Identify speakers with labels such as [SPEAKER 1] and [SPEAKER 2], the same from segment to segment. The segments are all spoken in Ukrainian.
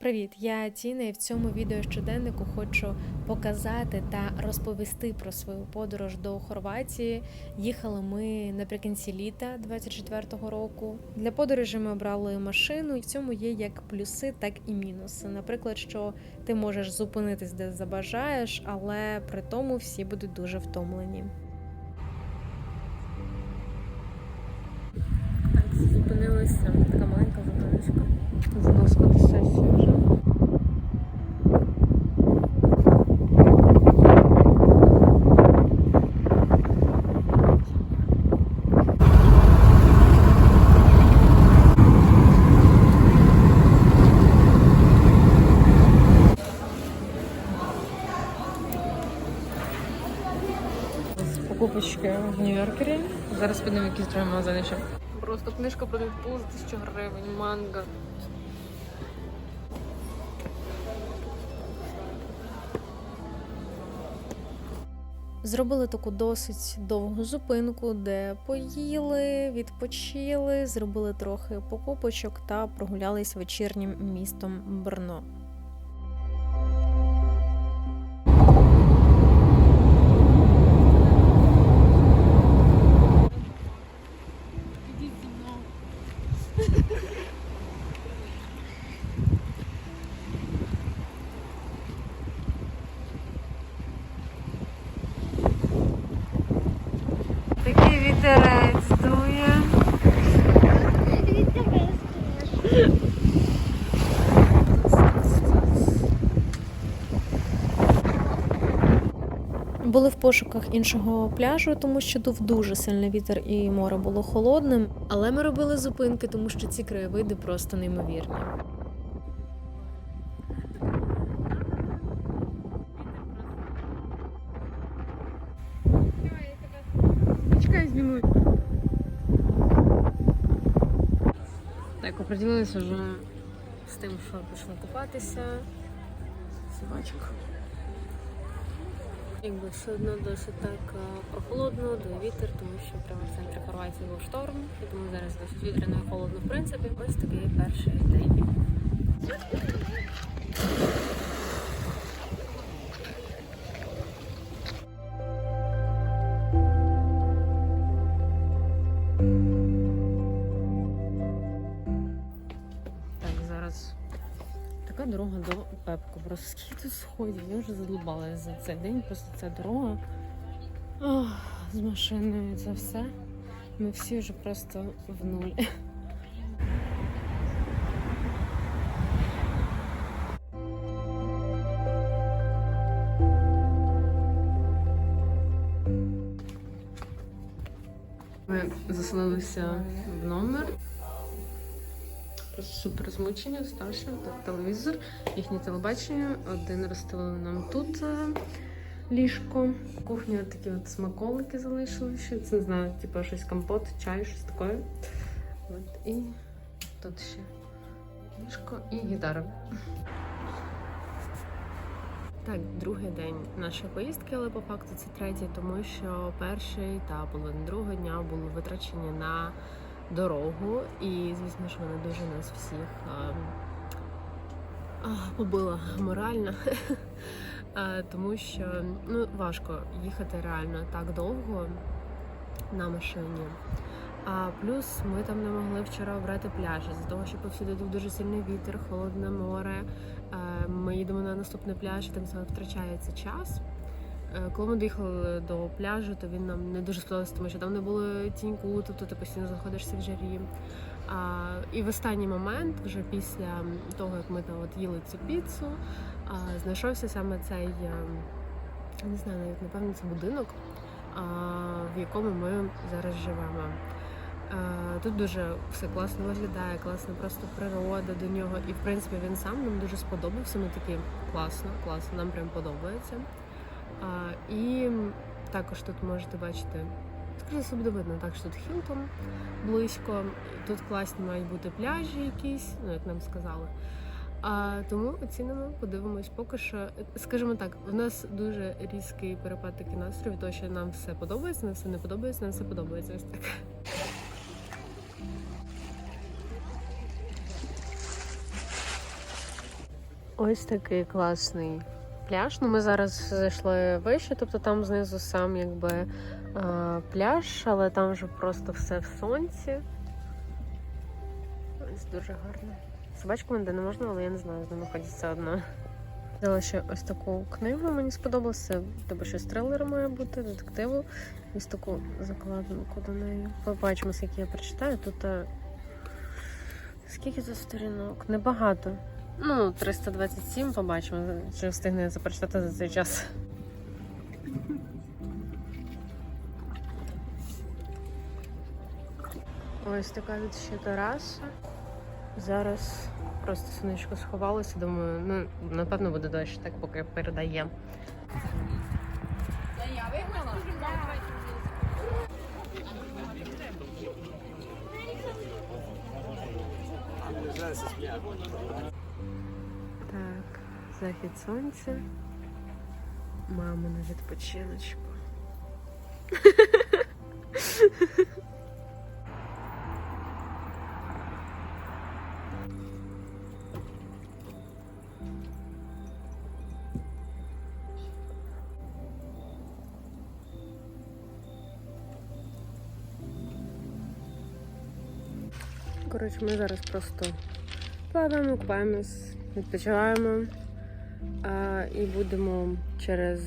[SPEAKER 1] Привіт, я Тіна, і в цьому відео щоденнику хочу показати та розповісти про свою подорож до Хорватії. Їхали ми наприкінці літа 24-го року. Для подорожі ми обрали машину, і в цьому є як плюси, так і мінуси. Наприклад, що ти можеш зупинитись де забажаєш, але при тому всі будуть дуже втомлені. Зупинилася така маленька зупиночка. Заносити сесію вже. Покупочки в Нью-Йоркері. Зараз підемо якісь другий магазин ще. Просто книжка про Дедпул за тисячу гривень, манга. Зробили таку досить довгу зупинку, де поїли, відпочили, зробили трохи покупочок та прогулялись вечірнім містом Брно. Такий вітерець дує. Були в пошуках іншого пляжу, тому що дув дуже сильний вітер і море було холодним. Але ми робили зупинки, тому що ці краєвиди просто неймовірні.
[SPEAKER 2] Чекай, зніму. Так, оприділилися вже з тим, що пішли купатися. Собачка. Якби все одно досить так е, прохолодно, дує вітер, тому що прямо в центрі Хорватії був шторм, і тому зараз досить вітряно і холодно, в принципі. Ось такий перший день. Так, дорога до Пепко. Просто скільки тут сходів, я вже задолбалася за цей день. Просто ця дорога Ох, з машиною це все. Ми всі вже просто в нуль. Ми заселилися в номер. Просто супер змучені, так, телевізор, їхнє телебачення. Один розстелили нам тут е, ліжко. Кухня такі от смаколики залишили ще. Це не знаю, типу щось компот, чай, щось таке. От, і тут ще ліжко і гітара. Так, другий день нашої поїздки, але по факту це третій, тому що перший та половина другого дня були витрачені на дорогу, і звісно ж вона дуже нас всіх а, а, побила морально, а, тому що ну, важко їхати реально так довго на машині. А плюс ми там не могли вчора обрати пляжі з того, що повсюди був дуже сильний вітер, холодне море. Ми їдемо на наступний пляж, і тим самим втрачається час. Е, Коли ми доїхали до пляжу, то він нам не дуже сподобався, тому що там не було тіньку, тобто ти постійно знаходишся в жарі. А, і в останній момент, вже після того, як ми там от їли цю піцу, а, знайшовся саме цей, е, не знаю, навіть напевно, це будинок, а, в якому ми зараз живемо. Е, Тут дуже все класно виглядає, класна просто природа до нього. І в принципі він сам нам дуже сподобався. Ми такі класно, класно, нам прям подобається. І також тут можете бачити, скажу собі видно, так що тут Хілтон близько. Тут класні мають бути пляжі якісь, ну як нам сказали. А тому оцінимо, подивимось. Поки що, скажімо так, в нас дуже різкий перепад такий настрій, від того, що нам все подобається, нам все не подобається, нам все подобається. Ось так. Ось такий класний пляж. Ну, ми зараз зайшли вище, тобто там знизу сам якби е, пляж, але там вже просто все в сонці. Ось дуже гарно. Собачку мене не можна, але я не знаю, з ними ходять все одно. Взяла ще ось таку книгу, мені сподобалося. Тобто щось трилер має бути, детективу. Ось таку закладинку до неї. Побачимо, скільки я прочитаю. Тут е, скільки тут сторінок? Небагато. Ну, 327, побачимо, чи встигне я це прочитати за цей час. Ось така ще тераса. Зараз просто сонечко сховалося. Думаю, ну напевно буде дощ, так поки передає. Так, захід сонця. Мама на відпочиночку. Коротше, ми зараз просто плаваємо, купаємось, відпочиваємо і будемо через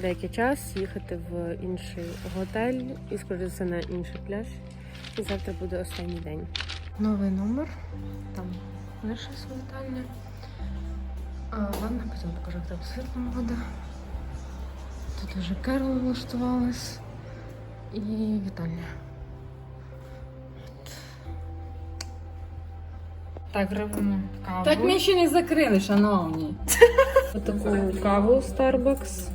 [SPEAKER 2] деякий час їхати в інший готель і скоріше на інший пляж. І завтра буде останній день. Новий номер, там лише світання. А, ладно, потім покажу, як там світло буде. Тут вже Керол влаштувалась і вітальня.
[SPEAKER 3] Так, робимо каву.
[SPEAKER 4] Так ми ще не закрили, шановні.
[SPEAKER 2] Таку каву Starbucks.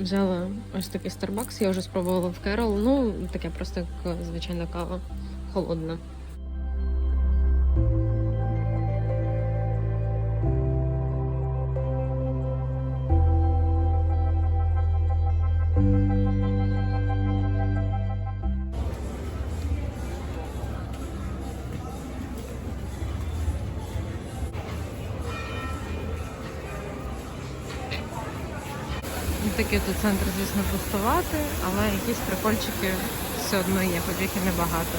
[SPEAKER 2] Взяла ось такий Starbucks, я вже спробувала в Керол. Ну, таке просто звичайна кава. Холодна. Таке тут центр, звісно, пустувати, але якісь прикольчики все одно є, хоч їх і небагато.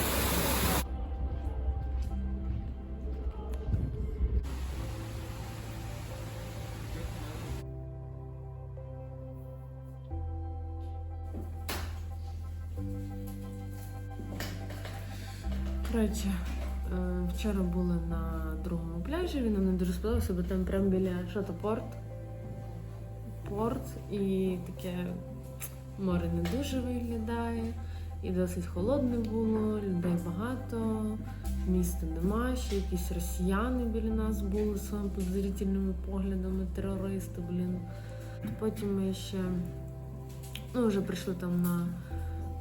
[SPEAKER 2] Коротше, е, вчора були на другому пляжі, він нам не дуже сподобався, бо там прямо біля Шатопорт порт і таке море не дуже виглядає. І досить холодне було, людей багато, міста нема, ще якісь росіяни біля нас були своїми підозрительними поглядами, терористи, блін. Потім ми ще ну, вже прийшли там на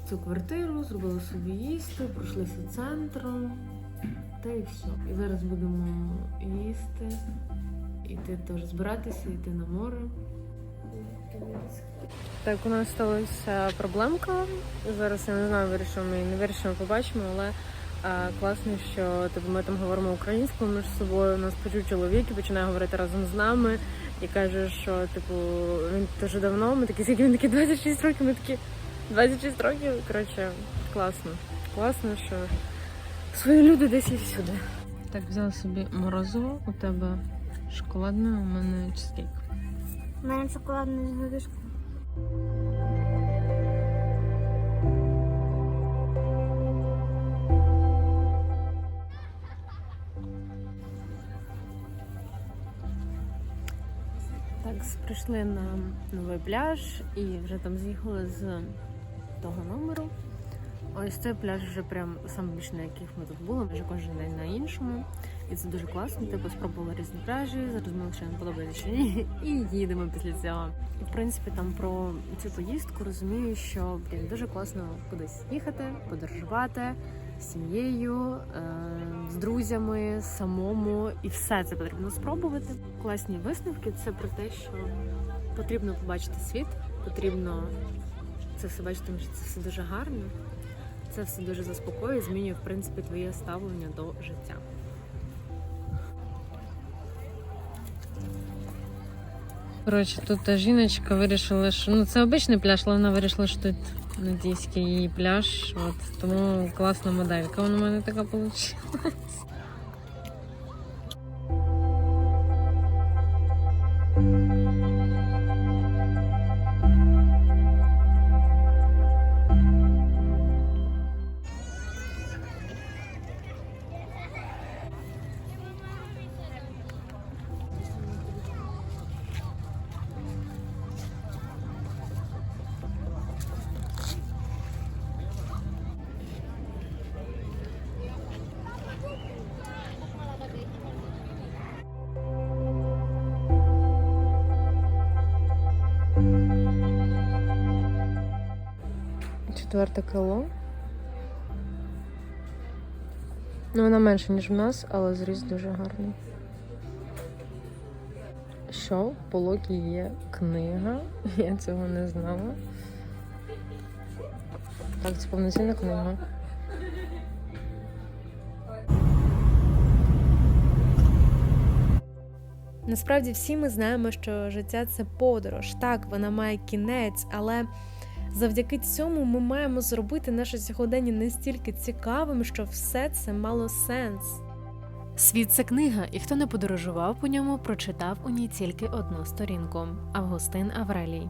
[SPEAKER 2] цю квартиру, зробили собі їсти, пройшлися центром, та і все. І зараз будемо їсти, іти теж збиратися, йти на море. Так, у нас сталася проблемка. Зараз я не знаю, вирішимо ми не вирішимо, побачимо, але а, класно, що типу, ми там говоримо українською між собою. У нас почув чоловік і починає говорити разом з нами і каже, що типу він дуже давно. Ми такі, скільки він такі 26 років, ми такі 26 років. Коротше, класно. Класно, що свої люди десь є всюди. Так, взяла собі морозиво, у тебе шоколадне, у мене чизкейк.
[SPEAKER 5] У мене шоколадний з.
[SPEAKER 2] Так, прийшли на новий пляж і вже там з'їхали з того номеру. Ось цей пляж вже прям сам більше на яких ми тут були, майже кожен день на іншому. І це дуже класно. Типу спробували різні пляжі, зрозуміли, що нам подобається чи ні, і їдемо після цього. В принципі там про цю поїздку розумію, що блін дуже класно кудись їхати, подорожувати з сім'єю, е, з друзями, самому, і все це потрібно спробувати. Класні висновки це про те, що потрібно побачити світ, потрібно це все бачити, тому що це все дуже гарно. Це все дуже заспокоює, змінює в принципі твоє ставлення до життя.
[SPEAKER 3] Коротше, тут жіночка вирішила, що ну це обичний пляж, але вона вирішила, що тут надійський її пляж. От тому класна моделька. Вона у мене така вийшла. Четверте крило. Ну, вона менша, ніж в нас, але зріст дуже гарний. Що в полокі є книга? Я цього не знала. Так, це повноцінна книга.
[SPEAKER 1] Насправді всі ми знаємо, що життя це подорож. Так, вона має кінець, але завдяки цьому ми маємо зробити наше сьогодення настільки цікавим, що все це мало сенс. Світ це книга, і хто не подорожував по ньому, прочитав у ній тільки одну сторінку Августин Аврелій.